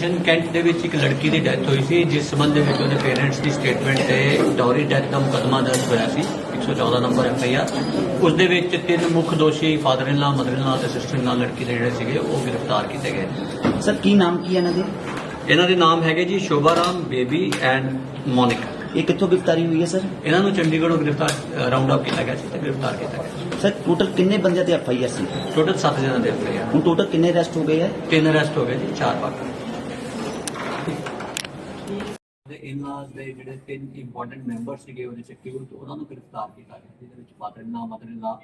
Station cantt ਦੇ ਵਿੱਚ ਇੱਕ ਲੜਕੀ ਦੀ ਡੈਥ ਹੋਈ ਸੀ ਜਿਸ ਸੰਬੰਧ ਦੇ ਵਿੱਚ ਉਹਦੇ ਪੇਰੈਂਟਸ ਦੀ ਸਟੇਟਮੈਂਟ ਤੇ ਡੌਰੀ ਡੈਥ ਦਾ ਮੁਕੱਦਮਾ ਦਰਜ ਹੋਇਆ ਸੀ 114 ਨੰਬਰ ਐਫ ਆਈ ਆਰ ਉਸ ਦੇ ਵਿੱਚ ਤਿੰਨ ਮੁੱਖ ਦੋਸ਼ੀ father in law mother in ਲਾ ਤੇ ਸਿਸਟਰ ਇਨ ਲਾ ਲੜਕੀ ਦੇ ਜਿਹੜੇ ਸੀਗੇ ਉਹ ਗ੍ਰਿਫਤਾਰ ਕੀਤੇ ਗਏ। ਸਰ ਕੀ ਨਾਮ ਕੀ ਹੈ ਇਹਨਾਂ ਦੇ? ਇਹਨਾਂ ਦੇ ਨਾਮ ਹੈਗੇ ਜੀ ਸ਼ੋਭਾ ਰਾਮ ਬੇਬੀ ਐਂਡ ਮੋਨਿਕਾ। ਇਹ ਕਿੱਥੋਂ ਗ੍ਰਿਫਤਾਰੀ ਹੋਈ ਹੈ ਸਰ ਇਹਨਾਂ ਨੂੰ ਚੰਡੀਗੜ੍ਹੋਂ ਗ੍ਰਿਫਤਾਰ ਰਾਉਂਡ ਅਪ ਕੀਤਾ ਗਿਆ ਸੀ ਤੇ ਗ੍ਰਿਫਤਾਰ ਕੀਤਾ ਗਿਆ ਸਰ ਟੋਟਲ ਕਿੰਨੇ ਬੰਦਿਆਂ ਤੇ ਐਫ ਆਈ ਆਰ ਸੀ? ਟੋਟਲ 7 ਜਣਾਂ ਦੇ ਆ ਹੁਣ ਟੋਟਲ ਕਿੰਨੇ ਅਰੈਸਟ ਹੋ ਗਏ ਹੈ? ਤਿੰਨ ਅਰੈਸਟ ਹੋ ਗਏ ਜੀ ਚਾਰ ਬਾਕੀ ਦੇ ਇਨਲਾਸ ਦੇ ਜਿਹੜੇ ਤਿੰਨ ਇੰਪੋਰਟੈਂਟ ਮੈਂਬਰ ਸੀਗੇ ਉਹਦੇ ਚ ਕਿਉਂ ਉਹਨਾਂ ਨੂੰ ਗ੍ਰਿਫਤਾਰ ਕੀਤਾ ਗਿਆ ਜਿਹਦੇ ਵਿੱਚ father in law mother in ਲਾ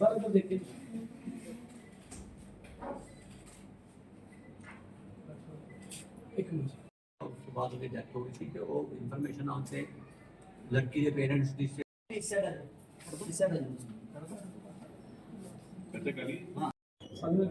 ਸਰ ਇਹ ਦੇਖੇ ਇੱਕ ਮਿੰਟ ਉਸ ਤੋਂ ਬਾਅਦ ਉਹਦੀ ਡੈਥ ਹੋ ਗਈ ਸੀ ਤੇ ਉਹ ਇਨਫੋਰਮੇਸ਼ਨ ਆਉਣ ਤੇ ਲੜਕੀ ਦੇ ਪੇਰੈਂਟਸ ਦੀ ਚਰਚਾ ਕਰੀ ਸਾਨੂੰ